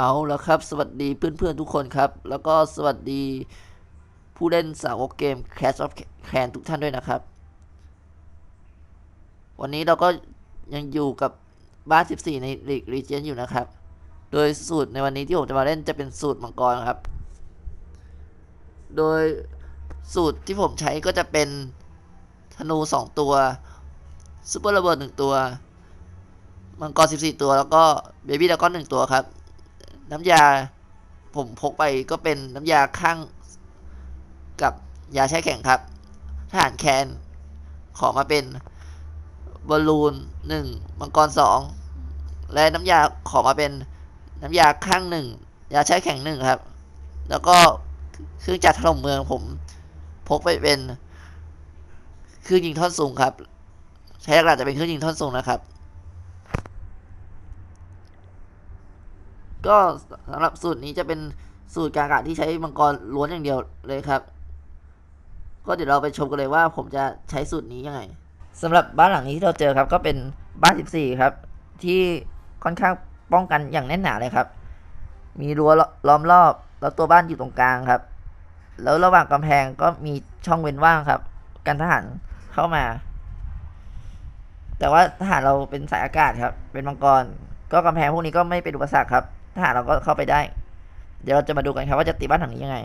เอาแล้วครับ สวัสดีเพื่อนๆทุกคนครับ แล้วก็สวัสดีผู้เล่นสาวกเกม Clash of Clans ทุกท่านด้วยนะครับ วันนี้เราก็ยังอยู่กับบ้าน 14 ในลีกรีเจนอยู่นะครับ โดยสูตรในวันนี้ที่ผมจะมาเล่นจะเป็นสูตรมังกรครับ โดยสูตรที่ผมใช้ก็จะเป็นธนู 2 ตัวซูเปอร์ระเบิด1ตัว มังกร 14 ตัวแล้วก็เบบี้ดาก้อน1ตัวครับ น้ำยาผมพกไปก็เป็นน้ำยาข้างกับยาแช่แข็งครับทหารแคนขอมาเป็นบอลลูนหนึ่งมังกรสองและน้ำยาขอมาเป็นน้ำยาข้างหนึ่งยาแช่แข็งหนึ่งครับ แล้วก็เครื่องจักรถล่มเมืองผม พกไปเป็นเครื่องยิงท่อนสูงครับ ใช้หลักๆจะเป็นเครื่องยิงท่อนสูงนะครับ ก็สำหรับสูตรนี้จะเป็นสูตรการอากาศที่ใช้มังกรล้วนอย่างเดียวเลยครับ ก็เดี๋ยวเราไปชมกันเลยว่าผมจะใช้สูตรนี้ยังไงสำหรับบ้านหลังนี้ที่เราเจอครับ ก็เป็นบ้าน 14 ครับ ที่ค่อนข้างป้องกันอย่างแน่นหนาเลยครับ มีรั้วล้อมรอบ แล้วตัวบ้านอยู่ตรงกลางครับ แล้วระหว่างกำแพงก็มีช่องเว้นว่างครับ กันทหารเข้ามา แต่ว่าทหารเราเป็นสายอากาศครับ เป็นมังกร ก็กำแพงพวกนี้ก็ไม่เป็นอุปสรรคครับ ทหาเราก็เข้าไปได้ เดี๋ยวเราจะมาดูกันครับว่าจะตีบ้านหลังนี้ยังไง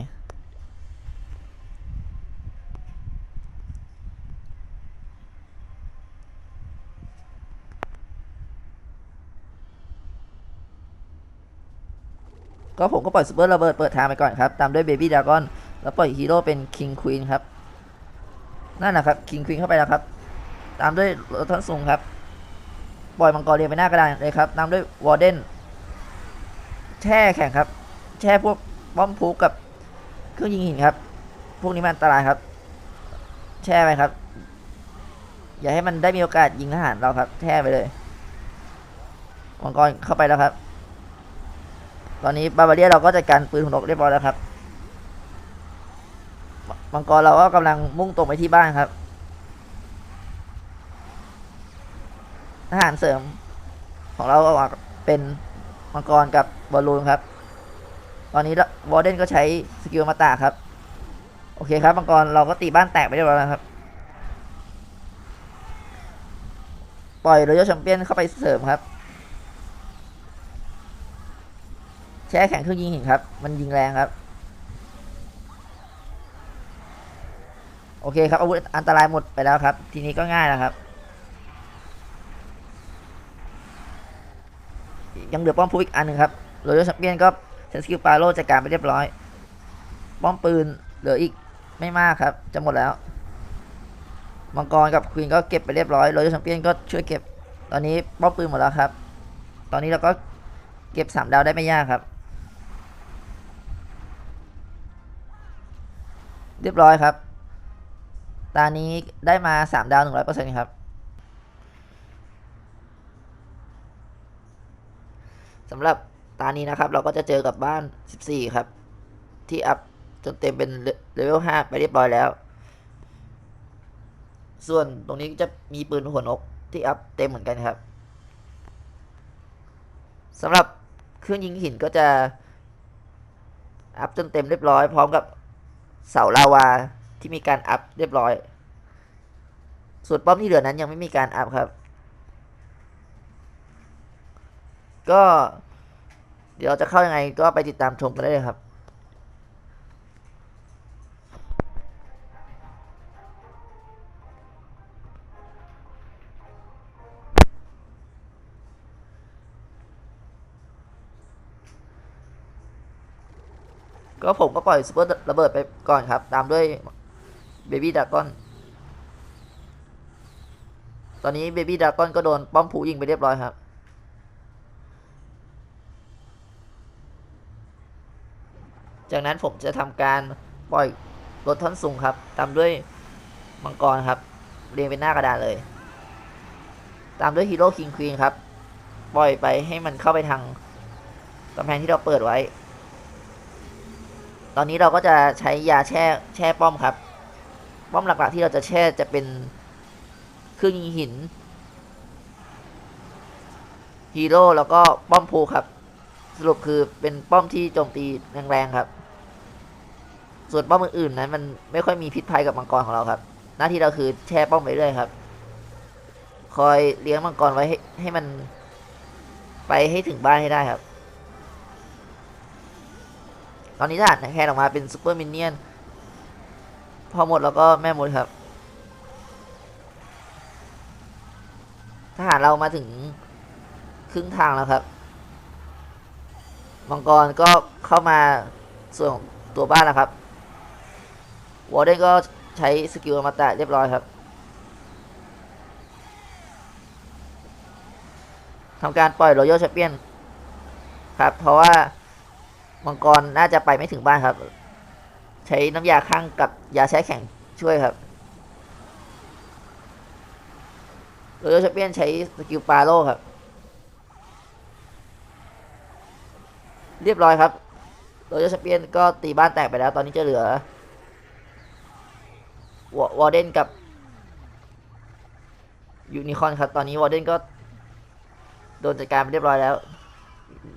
ก็ผมก็ปล่อยซูเปอร์ระเบิดเปิดทางไปก่อนครับ ตามด้วยเบบี้ด a กอนแล้วปล่อยฮีโร่เป็นคิงควีนครับ นั่นนะครับคิงควีนเข้าไปแล้วครับ ตามด้วยรถทันสูงครับ ปล่อยมังกรเรียงไปหน้ากระดานเลยครับตามด้วยวอร์เดน แช่แข็งครับ แช่พวกป้อมพูกับเครื่องยิงหินครับ พวกนี้มันอันตรายครับ แช่ไปครับ อย่าให้มันได้มีโอกาสยิงทหารเราครับ แช่ไปเลยมังกรเข้าไปแล้วครับ ตอนนี้บาบาเรียเราก็จัดการปืนหุ่นกเรียบร้อยแล้วครับมังกรเราก็กำลังมุ่งตรงไปที่บ้านครับทหารเสริมของเราก็เป็น มังกรกับบอลลูนครับ ตอนนี้วอร์เดนก็ใช้สกิลมาตาครับ โอเคครับมังกรเราก็ตีบ้านแตกไปเรียบร้อยแล้วครับ ปล่อยโรยัลแชมเปี้ยนเข้าไปเสริมครับ แช่แข็งเครื่องยิงหินครับ มันยิงแรงครับ โอเคครับอาวุธอันตรายหมดไปแล้วครับ ทีนี้ก็ง่ายแล้วครับ ยังเหลือป้อมพูอีกอันหนึ่งครับโรยัลแชมเปี้ยนก็ใช้สกิลปาโลจัดการไปเรียบร้อย ป้อมปืนเหลืออีกไม่มากครับ จะหมดแล้ว มังกรกับควีนก็เก็บไปเรียบร้อยโรยัลแชมเปี้ยนก็ช่วยเก็บ ตอนนี้ป้อมปืนหมดแล้วครับ ตอนนี้เราก็เก็บสามดาวได้ไม่ยากครับ เรียบร้อยครับ ตานี้ได้มาสามดาวหนึ่งร้อยเปอร์เซ็นต์ครับ สำหรับตานี้นะครับ เราก็จะเจอกับบ้าน 14 ครับ ที่อัพจนเต็มเป็นเลเวล 5 ไปเรียบร้อยแล้ว ส่วนตรงนี้จะมีปืนหัวนกที่อัพเต็มเหมือนกันครับสำหรับเครื่องยิงหินก็จะอัพจนเต็มเรียบร้อย พร้อมกับเสาลาวาที่มีการอัพเรียบร้อย ส่วนป้อมที่เหลือนั้นยังไม่มีการอัพครับ ก็ เดี๋ยวเราจะเข้ายังไงก็ไปติดตามชมกันได้เลยครับก็ผมก็ปล่อยซูเปอร์ระเบิดไปก่อนครับ ตามด้วยเบบี้ด a กอน ตอนนี้เบบี้ด a กอนก็โดนป้อมผูยิงไปเรียบร้อยครับ จากนั้นผมจะทำการปล่อยรถท่อนสูงครับ ตามด้วยมังกรครับ เรียงเป็นหน้ากระดานเลย ตามด้วยฮีโร่คิงควีนครับ ปล่อยไปให้มันเข้าไปทางกำแพงที่เราเปิดไว้ ตอนนี้เราก็จะใช้ยาแช่แช่ป้อมครับ ป้อมหลักๆที่เราจะแช่จะเป็นเครื่องยิงหินฮีโร่แล้วก็ป้อมพูครับ สรุปคือเป็นป้อมที่โจมตีแรงๆครับ ส่วนป้อมอื่นๆนั้นมันไม่ค่อยมีพิษภัยกับมังกรของเราครับ หน้าที่เราคือแช่ป้อมไปเรื่อยครับ คอยเลี้ยงมังกรไว้ให้ให้มัน ไปให้ถึงบ้านให้ได้ครับ ตอนนี้ทหารแค่ออกมาเป็นซูเปอร์มินเนี่ยนพอหมดแล้วก็แม่หมดครับทหารเรามาถึงครึ่งทางแล้วครับมังกรก็เข้ามาส่วนตัวบ้านแล้วครับ วอร์เดนก็ใช้สกิลอมตะเรียบร้อยครับทำการปล่อยรอยัลแชมเปี้ยนครับ เพราะว่ามังกรน่าจะไปไม่ถึงบ้านครับ ใช้น้ำยาข้างกับยาแช่แข็งช่วยครับรอยัลแชมเปี้ยนใช้สกิลปาโลครับ เรียบร้อยครับโรยัลแชมเปี้ยนก็ตีบ้านแตกไปแล้ว ตอนนี้จะเหลือ วอร์เดนกับยูนิคอนครับ ตอนนี้วอร์เดนก็ โดนจัดการไปเรียบร้อยแล้ว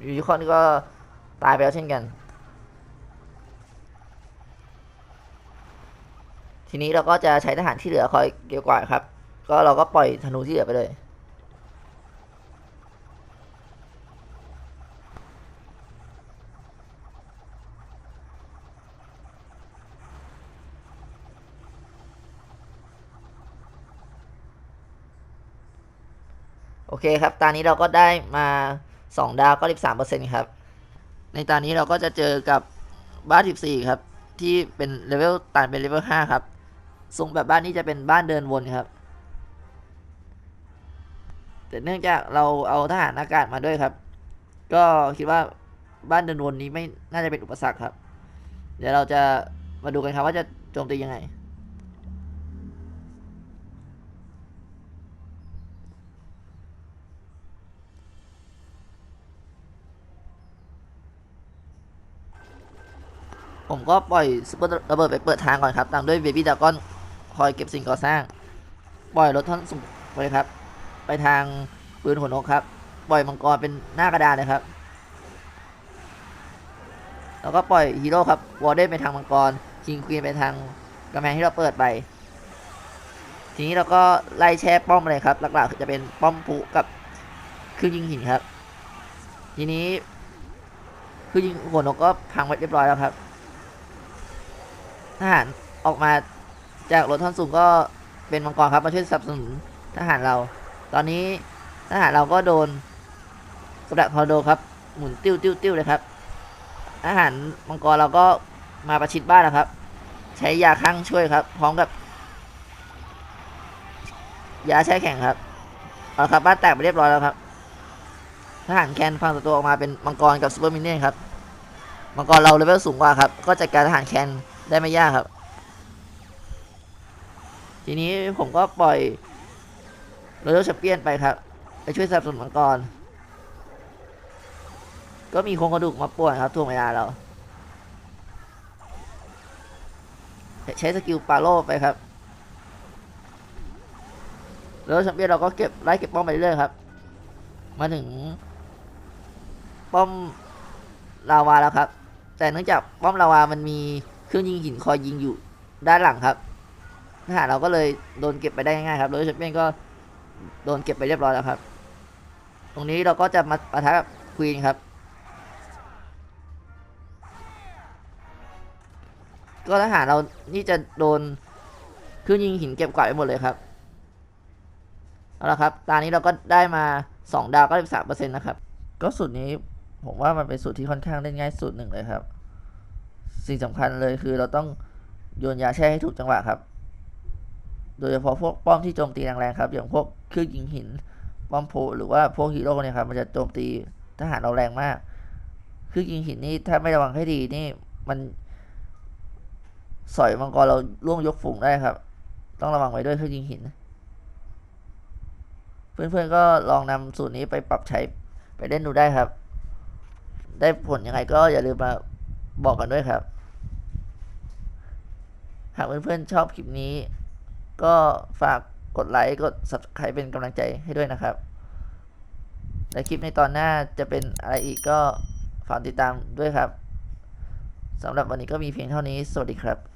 ยูนิคอนก็ตายไปแล้วเช่นกัน ทีนี้เราก็จะใช้ทหารที่เหลือคอยเกี่ยวกว่าครับ ก็เราก็ปล่อยธนูที่เหลือไปเลย เคครับ ตอนนี้เราก็ได้มา 2 ดาวก็13เปอร์เซ็นต์ครับ ในตอนนี้เราก็จะเจอกับบ้าน14ครับ ที่เป็นเลเวลต่างเป็นเลเวล5ครับทรงแบบบ้านนี้จะเป็นบ้านเดินวนครับแต่เนื่องจากเราเอาทหารอากาศมาด้วยครับ ก็คิดว่าบ้านเดินวนนี้ไม่น่าจะเป็นอุปสรรคครับ เดี๋ยวเราจะมาดูกันครับว่าจะโจมตียังไง ผมก็ปล่อยซุปเปอร์ระเบิดไปเปิดทางก่อนครับตามด้วยเบบี้ดากอนคอยเก็บสิ่งก่อสร้าง ปล่อยรถท่อนสูงไปครับ ไปทางปืนหัวนกครับ ปล่อยมังกรเป็นหน้ากระดานเลยครับ แล้วก็ปล่อยฮีโร่ครับวอร์เดนไปทางมังกรคิงควีนไปทางกำแพงที่เราเปิดไป ทีนี้เราก็ไล่แช่ป้อมเลยครับ หลักๆจะเป็นป้อมผูกับเครื่องยิงหินครับ ทีนี้เครื่องยิงหัวนกก็พังไปเรียบร้อยแล้วครับ ทหารออกมาจากรถท่อนสูงก็เป็นมังกรครับมาช่วยสนับสนุนทหารเรา ตอนนี้ทหารเราก็โดนกระดักทอร์โดครับ หมุนติ้วติ้วติ้วเลยครับทหารมังกรเราก็มาประชิดบ้านแล้วครับ ใช้ยาข้างช่วยครับ พร้อมกับยาแช่แข็งครับเอาครับบ้านแตกไปเรียบร้อยแล้วครับทหารแคนฟังศัตรูออกมาเป็นมังกรกับซูเปอร์มินเนี่ยนครับมังกรเราเลเวลสูงกว่าครับ ก็จัดการทหารแคน ได้ไม่ยากครับ ทีนี้ผมก็ปล่อยโรยัลแชมเปียนไปครับ ไปช่วยสนับสนุนมังกร ก็มีโครงกระดูกมาป่วนครับทวงเวลาเรา ใช้สกิลปาโลไปครับแล้วแชมเปี้ยนเราก็เก็บไล่เก็บป้อมไปเรื่อยครับ มาถึง ป้อมลาวาแล้วครับ แต่เนื่องจากป้อมลาวามันมี เครื่องยิงหินคอยยิงอยู่ด้านหลังครับทหารเราก็เลยโดนเก็บไปได้ง่ายๆครับโดยแชมเปี้ยนก็โดนเก็บไปเรียบร้อยแล้วครับ ตรงนี้เราก็จะมาปะทะกับควีนครับ ก็ทหารเรานี่จะโดนเครื่องยิงหินเก็บกวาดไปหมดเลยครับ เอาละครับ ตอนนี้เราก็ได้มา 2 ดาวก็13เปอร์เซ็นต์นะครับ ก็สูตรนี้ผมว่ามันเป็นสูตรที่ค่อนข้างเล่นง่ายสูตรหนึ่งเลยครับ สิ่งสำคัญเลยคือเราต้องโยนยาแช่ให้ถูกจังหวะครับ โดยเฉพาะพวกป้อมที่โจมตีแรงๆครับ อย่างพวกเครื่องยิงหิน ป้อมโพหรือว่าพวกฮีโร่เนี่ยครับมันจะโจมตีทหารเราแรงมากเครื่องยิงหินนี่ถ้าไม่ระวังให้ดีนี่มันสอยมังกรเราล่วงยกฝูงได้ครับ ต้องระวังไว้ด้วยเครื่องยิงหิน เพื่อนๆก็ลองนำสูตรนี้ไปปรับใช้ไปเล่นดูได้ครับ ได้ผลยังไงก็อย่าลืมมาบอกกันด้วยครับ หากเพื่อนๆชอบคลิปนี้ ก็ฝากกดไลค์กด subscribe เป็นกำลังใจให้ด้วยนะครับ และคลิปในตอนหน้าจะเป็นอะไรอีกก็ฝากติดตามด้วยครับสำหรับวันนี้ก็มีเพียงเท่านี้ สวัสดีครับ